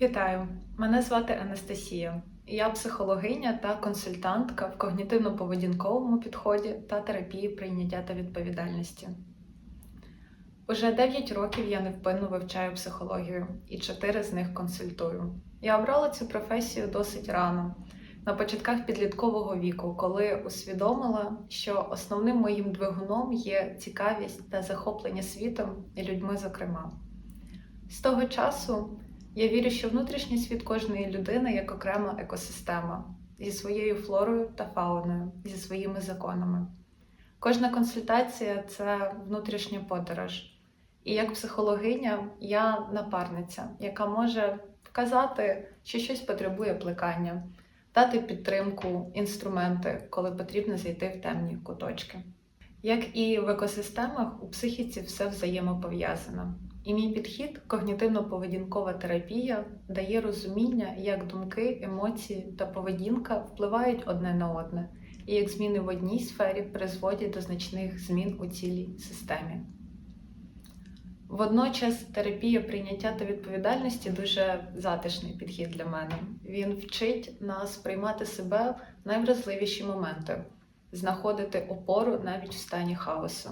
Вітаю! Мене звати Анастасія. Я психологиня та консультантка в когнітивно-поведінковому підході та терапії прийняття та відповідальності. Уже 9 років я невпинно вивчаю психологію і 4 з них консультую. Я обрала цю професію досить рано, на початках підліткового віку, коли усвідомила, що основним моїм двигуном є цікавість та захоплення світом і людьми, зокрема. З того часу я вірю, що внутрішній світ кожної людини як окрема екосистема зі своєю флорою та фауною, зі своїми законами. Кожна консультація це внутрішня подорож. І як психологиня, я напарниця, яка може вказати, що щось потребує плекання, дати підтримку, інструменти, коли потрібно зайти в темні куточки. Як і в екосистемах, у психіці все взаємопов'язано. І мій підхід, когнітивно-поведінкова терапія, дає розуміння, як думки, емоції та поведінка впливають одне на одне, і як зміни в одній сфері призводять до значних змін у цілій системі. Водночас терапія прийняття та відповідальності дуже затишний підхід для мене. Він вчить нас приймати себе в найвразливіші моменти, знаходити опору навіть в стані хаосу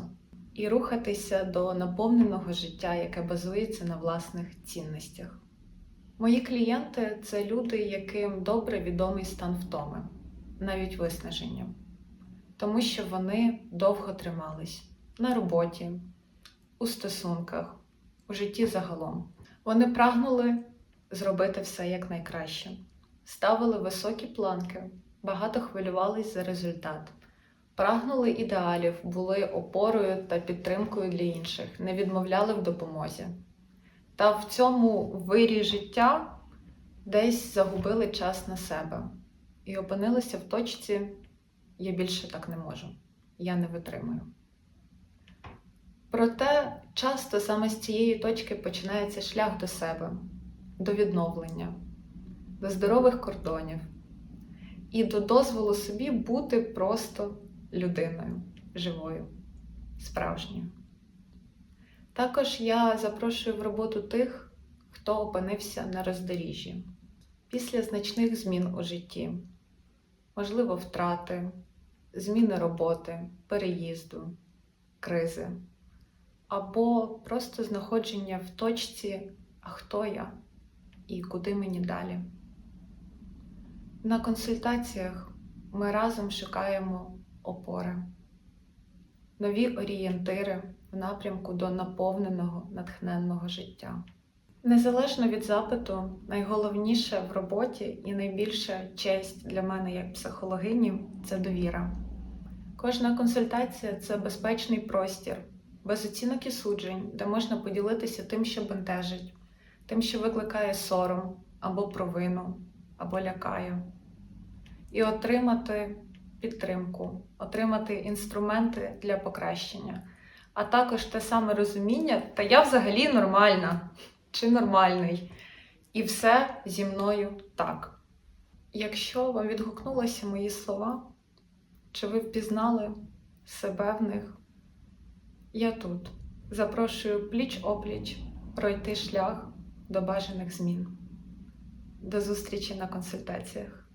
і рухатися до наповненого життя, яке базується на власних цінностях. Мої клієнти це люди, яким добре відомий стан втоми, навіть виснаження, тому що вони довго тримались на роботі, у стосунках, у житті загалом. Вони прагнули зробити все якнайкраще, ставили високі планки, багато хвилювались за результат. Прагнули ідеалів, були опорою та підтримкою для інших, не відмовляли в допомозі. Та в цьому вирі життя десь загубили час на себе і опинилися в точці я більше так не можу, я не витримую. Проте часто саме з цієї точки починається шлях до себе, до відновлення, до здорових кордонів і до дозволу собі бути просто людиною живою, справжньою. Також я запрошую в роботу тих, хто опинився на роздоріжжі після значних змін у житті, можливо, втрати, зміни роботи, переїзду, кризи, або просто знаходження в точці, а хто я і куди мені далі. На консультаціях ми разом шукаємо опори, нові орієнтири в напрямку до наповненого, натхненного життя. Незалежно від запиту, найголовніше в роботі і найбільша честь для мене як психологині це довіра. Кожна консультація це безпечний простір, без оцінок і суджень, де можна поділитися тим, що бентежить, тим, що викликає сором або провину, або лякає, і отримати підтримку, отримати інструменти для покращення, а також те саме розуміння, та я взагалі нормальна чи нормальний. І все зі мною так. Якщо вам відгукнулися мої слова, чи ви впізнали себе в них, я тут запрошую пліч-опліч пройти шлях до бажаних змін. До зустрічі на консультаціях.